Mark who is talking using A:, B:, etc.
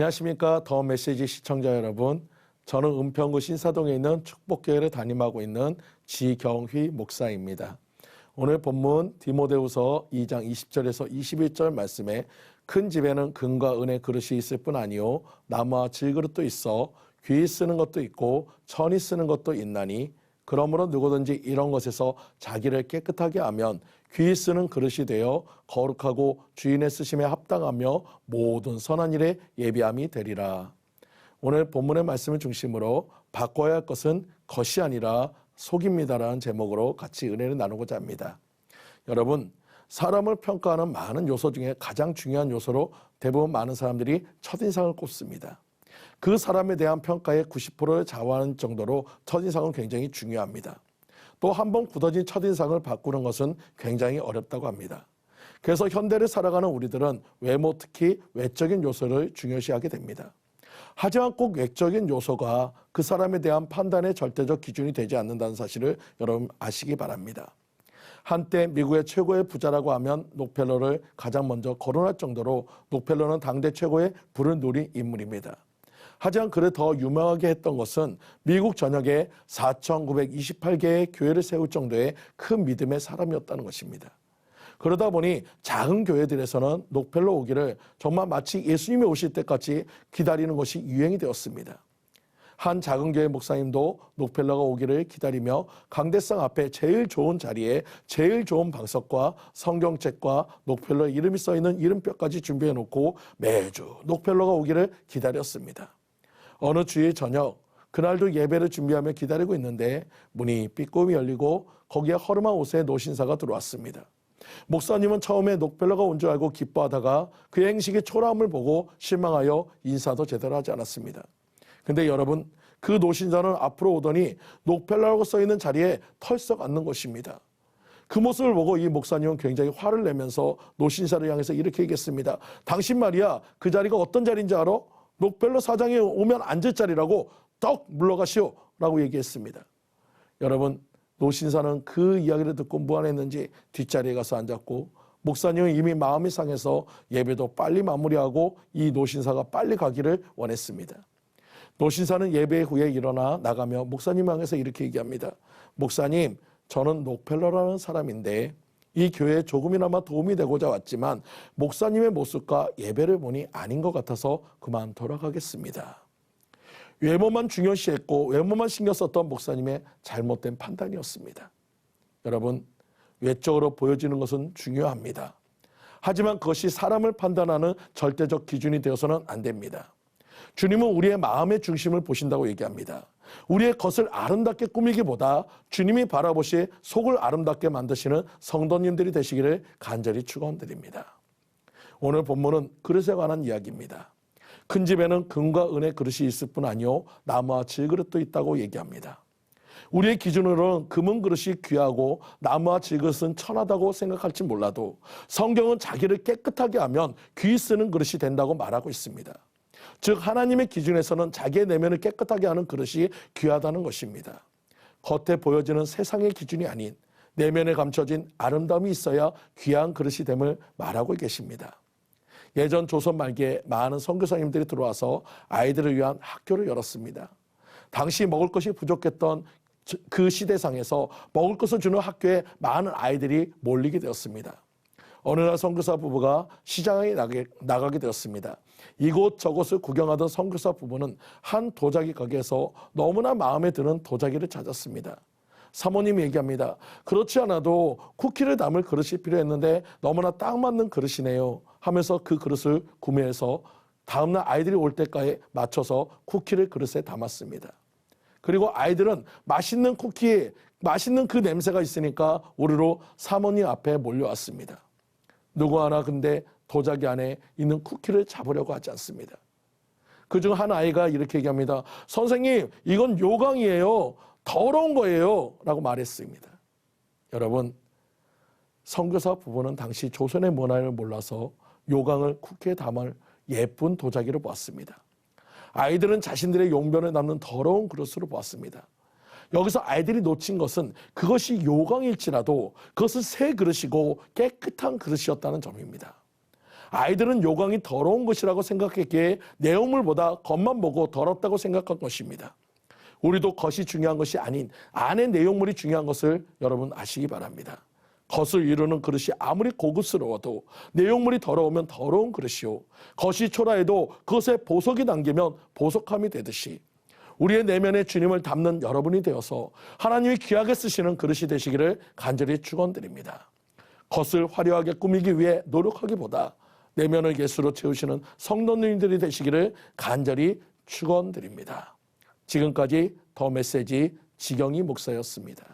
A: 안녕하십니까 더 메시지 시청자 여러분. 저는 은평구 신사동에 있는 축복교회를 담임하고 있는 지경휘 목사입니다. 오늘 본문 디모데후서 2장 20절에서 21절 말씀에 큰 집에는 금과 은의 그릇이 있을 뿐 아니요 나무와 질그릇도 있어 귀 쓰는 것도 있고 천이 쓰는 것도 있나니 그러므로 누구든지 이런 것에서 자기를 깨끗하게 하면 귀 쓰는 그릇이 되어 거룩하고 주인의 쓰심에 합당하며 모든 선한 일에 예비함이 되리라. 오늘 본문의 말씀을 중심으로 바꿔야 할 것은 것이 아니라 속입니다라는 제목으로 같이 은혜를 나누고자 합니다. 여러분, 사람을 평가하는 많은 요소 중에 가장 중요한 요소로 대부분 많은 사람들이 첫인상을 꼽습니다. 그 사람에 대한 평가의 90%를 좌우하는 정도로 첫인상은 굉장히 중요합니다. 또 한 번 굳어진 첫인상을 바꾸는 것은 굉장히 어렵다고 합니다. 그래서 현대를 살아가는 우리들은 외모 특히 외적인 요소를 중요시하게 됩니다. 하지만 꼭 외적인 요소가 그 사람에 대한 판단의 절대적 기준이 되지 않는다는 사실을 여러분 아시기 바랍니다. 한때 미국의 최고의 부자라고 하면 록펠러를 가장 먼저 거론할 정도로 록펠러는 당대 최고의 부를 누린 인물입니다. 하지만 그를 더 유명하게 했던 것은 미국 전역에 4,928개의 교회를 세울 정도의 큰 믿음의 사람이었다는 것입니다. 그러다 보니 작은 교회들에서는 녹펠러 오기를 정말 마치 예수님이 오실 때까지 기다리는 것이 유행이 되었습니다. 한 작은 교회 목사님도 녹펠러가 오기를 기다리며 강대상 앞에 제일 좋은 자리에 제일 좋은 방석과 성경책과 녹펠러 이름이 써 있는 이름표까지 준비해 놓고 매주 녹펠러가 오기를 기다렸습니다. 어느 주일 저녁 그날도 예배를 준비하며 기다리고 있는데 문이 삐꼼이 열리고 거기에 허름한 옷에 노신사가 들어왔습니다. 목사님은 처음에 녹펠러가 온 줄 알고 기뻐하다가 그 행식의 초라함을 보고 실망하여 인사도 제대로 하지 않았습니다. 근데 여러분 그 노신자는 앞으로 오더니 녹펠러라고 써 있는 자리에 털썩 앉는 것입니다. 그 모습을 보고 이 목사님은 굉장히 화를 내면서 노신사를 향해서 이렇게 얘기했습니다. 당신 말이야 그 자리가 어떤 자리인지 알아? 녹펠러 사장이 오면 앉을 자리라고 떡 물러가시오 라고 얘기했습니다. 여러분 노신사는 그 이야기를 듣고 무안했는지 뒷자리에 가서 앉았고 목사님은 이미 마음이 상해서 예배도 빨리 마무리하고 이 노신사가 빨리 가기를 원했습니다. 노신사는 예배 후에 일어나 나가며 목사님 향해서 이렇게 얘기합니다. 목사님, 저는 녹펠러라는 사람인데 이 교회에 조금이나마 도움이 되고자 왔지만 목사님의 모습과 예배를 보니 아닌 것 같아서 그만 돌아가겠습니다. 외모만 중요시했고 외모만 신경 썼던 목사님의 잘못된 판단이었습니다. 여러분, 외적으로 보여지는 것은 중요합니다. 하지만 그것이 사람을 판단하는 절대적 기준이 되어서는 안 됩니다. 주님은 우리의 마음의 중심을 보신다고 얘기합니다. 우리의 것을 아름답게 꾸미기보다 주님이 바라보시 속을 아름답게 만드시는 성도님들이 되시기를 간절히 축원드립니다. 오늘 본문은 그릇에 관한 이야기입니다. 큰 집에는 금과 은의 그릇이 있을 뿐 아니요 나무와 질그릇도 있다고 얘기합니다. 우리의 기준으로는 금은 그릇이 귀하고 나무와 질그릇은 천하다고 생각할지 몰라도 성경은 자기를 깨끗하게 하면 귀 쓰는 그릇이 된다고 말하고 있습니다. 즉 하나님의 기준에서는 자기의 내면을 깨끗하게 하는 그릇이 귀하다는 것입니다. 겉에 보여지는 세상의 기준이 아닌 내면에 감춰진 아름다움이 있어야 귀한 그릇이 됨을 말하고 계십니다. 예전 조선 말기에 많은 선교사님들이 들어와서 아이들을 위한 학교를 열었습니다. 당시 먹을 것이 부족했던 그 시대상에서 먹을 것을 주는 학교에 많은 아이들이 몰리게 되었습니다. 어느 날 선교사 부부가 시장에 나가게 되었습니다. 이곳 저곳을 구경하던 선교사 부부는 한 도자기 가게에서 너무나 마음에 드는 도자기를 찾았습니다. 사모님이 얘기합니다. 그렇지 않아도 쿠키를 담을 그릇이 필요했는데 너무나 딱 맞는 그릇이네요. 하면서 그 그릇을 구매해서 다음날 아이들이 올 때까지 맞춰서 쿠키를 그릇에 담았습니다. 그리고 아이들은 맛있는 쿠키, 맛있는 그 냄새가 있으니까 우리로 사모님 앞에 몰려왔습니다. 누구 하나 근데 도자기 안에 있는 쿠키를 잡으려고 하지 않습니다. 그중 한 아이가 이렇게 얘기합니다. 선생님, 이건 요강이에요. 더러운 거예요. 라고 말했습니다. 여러분, 선교사 부부는 당시 조선의 문화를 몰라서 요강을 쿠키에 담을 예쁜 도자기로 보았습니다. 아이들은 자신들의 용변을 담는 더러운 그릇으로 보았습니다. 여기서 아이들이 놓친 것은 그것이 요강일지라도 그것은 새 그릇이고 깨끗한 그릇이었다는 점입니다. 아이들은 요강이 더러운 것이라고 생각했기에 내용물보다 겉만 보고 더럽다고 생각한 것입니다. 우리도 겉이 중요한 것이 아닌 안의 내용물이 중요한 것을 여러분 아시기 바랍니다. 겉을 이루는 그릇이 아무리 고급스러워도 내용물이 더러우면 더러운 그릇이요. 겉이 초라해도 그것에 보석이 남기면 보석함이 되듯이 우리의 내면에 주님을 담는 여러분이 되어서 하나님이 귀하게 쓰시는 그릇이 되시기를 간절히 축원드립니다. 겉을 화려하게 꾸미기 위해 노력하기보다 내면을 예수로 채우시는 성도님들이 되시기를 간절히 축원드립니다. 지금까지 더 메시지 지경이 목사였습니다.